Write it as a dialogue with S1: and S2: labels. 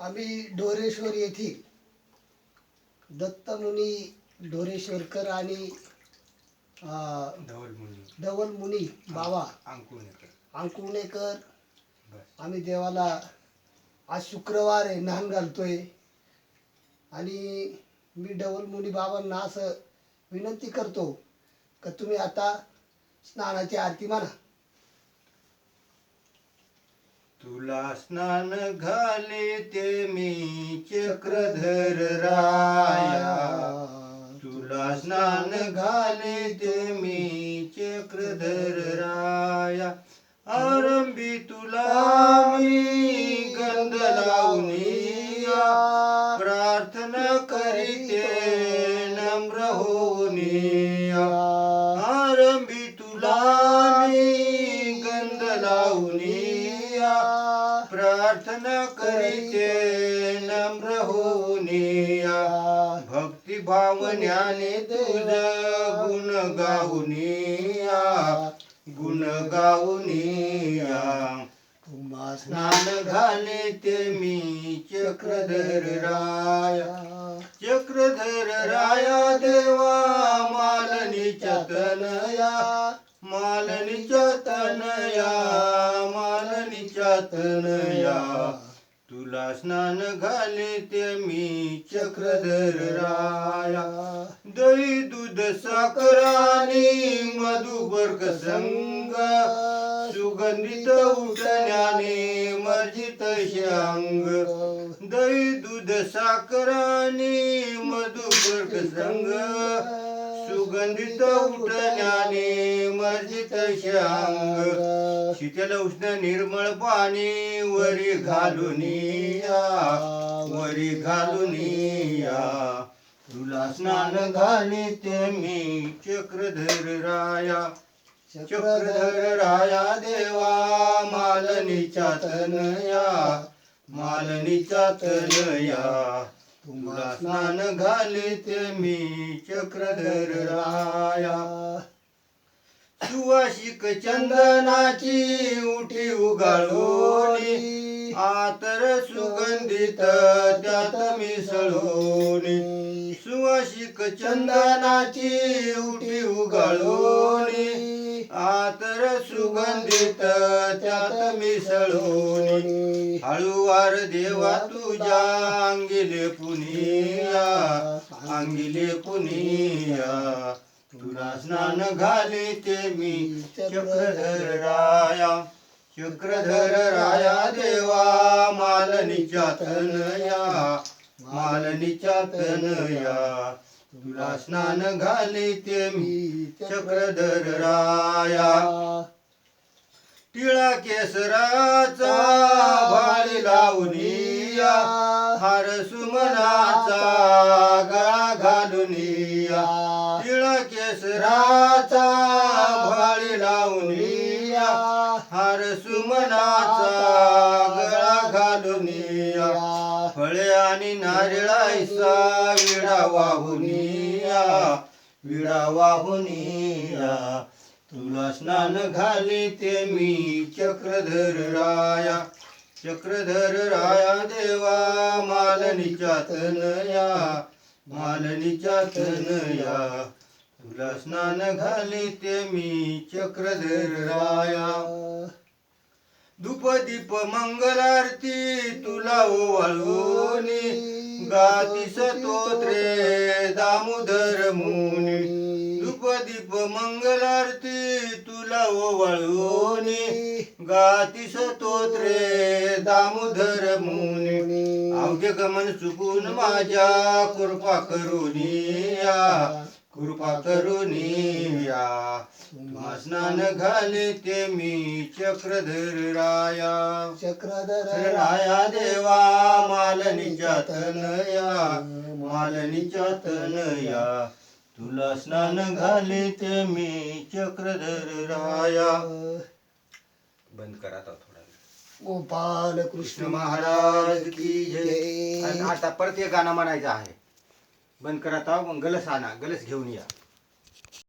S1: आम्ही ढोरेश्वर येथील दत्तमुनी ढोरेश्वरकर आणि अं,
S2: धवल मुनी
S1: धवल मुनी बाबा अंकुणेकर आम्ही देवाला आज शुक्रवार आहे नान घालतोय. आणि मी डबल मुनी बाबांना असं विनंती करतो का तुम्ही आता स्नानाची आरती म्हणा
S2: तुला स्नान घाले ते मी चक्रधर राया. तुला स्नान घाले ते मी चक्रधर राया. आरंभी तुला मी गंध लावून प्रार्थना करीते नम्र होऊनिया प्रार्थना करीते नम्र होनिया भक्ती भावन्याने तुझ गुण गाऊनिया गुण गाऊनिया
S1: तुम्हा
S2: स्नान घाले ते मी चक्रधर राया. चक्रधर राया देवा मालनी चतनया मालनी चतनया मालनी चतन स्नान घाले ते मी चक्रधर राया दही दूध साखरानी मधुबर्ग संग. सुगंधित उठण्याने मर्जित शांग दही दूध साखरानी मधुबर्ग संग. सुगंधित उठण्याने मर्जित शांग. शीतल उष्ण निर्मळ पाणी वरी घालून या वरी घालून या. तुला स्नान घाले ते मी चक्रधर राया. चक्रधर राया देवा मालनीच्या तनया मालनीच्या तनया. तुला स्नान घाले ते मी चक्रधर राया. सुवासिक चंदनाची उठी उगाळोनी आतर सुगंधित त्यात मिसळोनी. सुवासिक चंदनाची उठी उगाळोनी सुगंधित त्यात मिसळून. हळूवार देवा तुझ्या अंगिले पुनिया अंगिले पुनिया. तुला स्नान घाले ते मी चक्रधर राया चक्रधर राया देवा मालनीच्या तनया मालनीच्या तनया. तुला स्नान घाले ते मी चक्रधर राया टिळा केसराचा भाळी लावूनिया हार सुमनाचा गळा घालूनिया. टिळा केसराचा भाळी लावूनिया हार सुमनाचा गळा घालूनिया. फळे आणि नारळायचा विडा वाहुनिया. विडा वाहुनिया. तुला स्नान घाले ते मी चक्रधर राया. चक्रधर राया देवा मालनीच्या तनया मालनीच्या तनया. तुला स्नान घाले ते मी चक्रधर राया. धूपदीप मंगलारती तुला ओवाळोनी गाती स्तोत्रे दामोदर मुनी. धूपदीप मंगलारती तुला ओवाळूनी गाती स्तोत्रे दामोदर मुनी. अवघे गमन चुकून माझ्या कृपा करुनिया कृपा करुनिया तुम्हा स्नान घाले ते मी चक्रधर राया।
S1: चक्रधर
S2: राया देवा मालनीच्या तनया मालनीच्या तनया तुला स्नान घाले ते मी चक्रधर राया। बंद करा थोडा.
S1: गोपाल
S2: कृष्ण महाराज की जय। आता परत एक गाणं म्हणायचं आहे. बंद करा आता मग गलस आणा गलस घेऊन या.